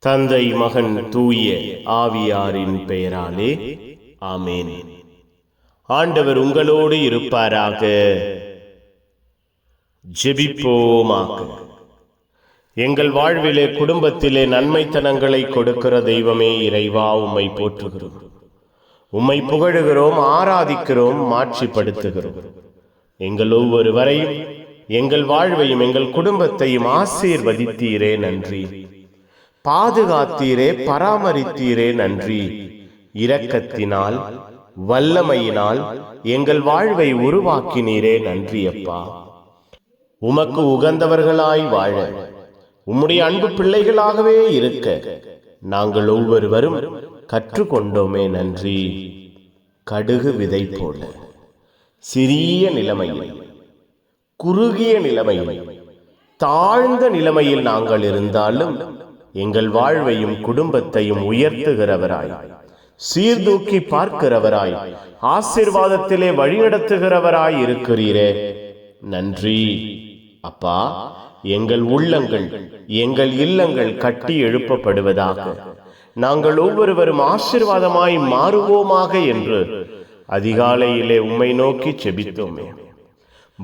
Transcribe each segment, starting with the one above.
தந்தை மகன் தூய ஆவியாரின் பெயராலே ஆமேன். ஆண்டவர் உங்களோடு இருப்பாராக. ஜெபிப்போமாக. எங்கள் வாழ்விலே குடும்பத்திலே நன்மைத்தனங்களை கொடுக்கிற தெய்வமே இறைவா உம்மை போற்றுகிறோம். உம்மை புகழுகிறோம் ஆராதிக்கிறோம் மாட்சிப்படுத்துகிறோம். எங்கள் ஒவ்வொருவரையும் எங்கள் வாழ்வையும் எங்கள் குடும்பத்தையும் ஆசீர்வதித்தீரே நன்றி. பாதுகாத்தீரே பராமரித்தீரே நன்றி. இரக்கத்தினால் வல்லமையினால் எங்கள் வாழ்வை உருவாக்கினீரே நன்றி அப்பா. உமக்கு உகந்தவர்களாய் வாழ உம்முடைய அன்பு பிள்ளைகளாகவே இருக்க நாங்கள் ஒவ்வொருவரும் கற்றுக்கொண்டோமே நன்றி. கடுகு விதை போல சிறிய நிலைமையில் குறுகிய நிலைமையில் தாழ்ந்த நிலைமையில் நாங்கள் இருந்தாலும் எங்கள் வாழ்வையும் குடும்பத்தையும் உயர்த்துகிறவராய். சீர்தூக்கி பார்க்கிறவராய். ஆசிர்வாதத்திலே வழிநடத்துகிறவராய் இருக்கிறீரே. நன்றி. அப்பா எங்கள் உள்ளங்கள் எங்கள் இல்லங்கள் கட்டி எழுப்பப்படுவதாக. நாங்கள் ஒவ்வொருவரும் ஆசீர்வாதமாய் மாறுவோமாக என்று அதிகாலையிலே உம்மை நோக்கி செபித்தோமே.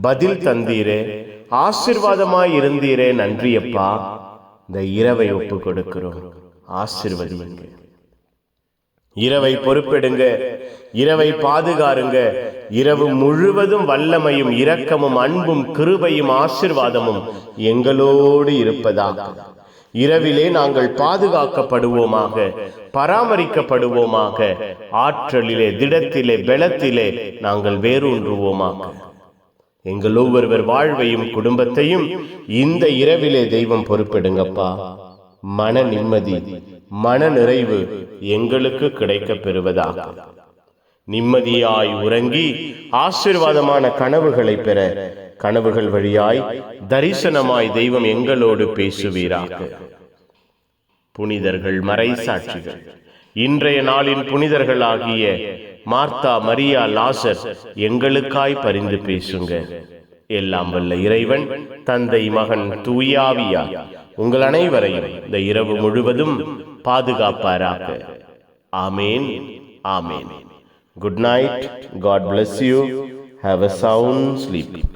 பதில் தந்தீரே. ஆசிர்வாதமாய் இருந்தீரே. நன்றி அப்பா இந்த இரவை ஒப்பு கொடுக்கிறோம். ஆசிர்வதிங்க இரவை பொறுப்பெடுங்க. இரவை பாதுகாருங்க. இரவு முழுவதும் வல்லமையும் இரக்கமும் அன்பும் கிருபையும் ஆசிர்வாதமும் எங்களோடு இருப்பதாக. இரவிலே நாங்கள் பாதுகாக்கப்படுவோமாக பராமரிக்கப்படுவோமாக. ஆற்றலிலே திடத்திலே பெலத்திலே நாங்கள் வேரூன்றுவோமாக. எங்கள் ஒவ்வொருவர் வாழ்வையும் குடும்பத்தையும் இந்த இரவிலே தெய்வம் பொறுப்பெடுங்கப்பா. மன நிம்மதி மன நிறைவு எங்களுக்கு கிடைக்கப் பெறுவதாக. நிம்மதியாய் உறங்கி ஆசீர்வாதமான கனவுகளை பெற கனவுகள் வழியாய் தரிசனமாய் தெய்வம் எங்களோடு பேசுவீராக. புனிதர்கள் மறைசாட்சிகள் இன்றைய நாளின் புனிதர்களாகிய மார்த்தா மரியா லாசர் எங்களுக்காய் பரிந்து பேசுங்க. எல்லாம் வல்ல இறைவன் தந்தை மகன் தூயாவியா உங்கள் அனைவரையும் இந்த இரவு முழுவதும் பாதுகாப்பாராக. ஆமேன் ஆமேன். Good night God bless you have a sound sleeping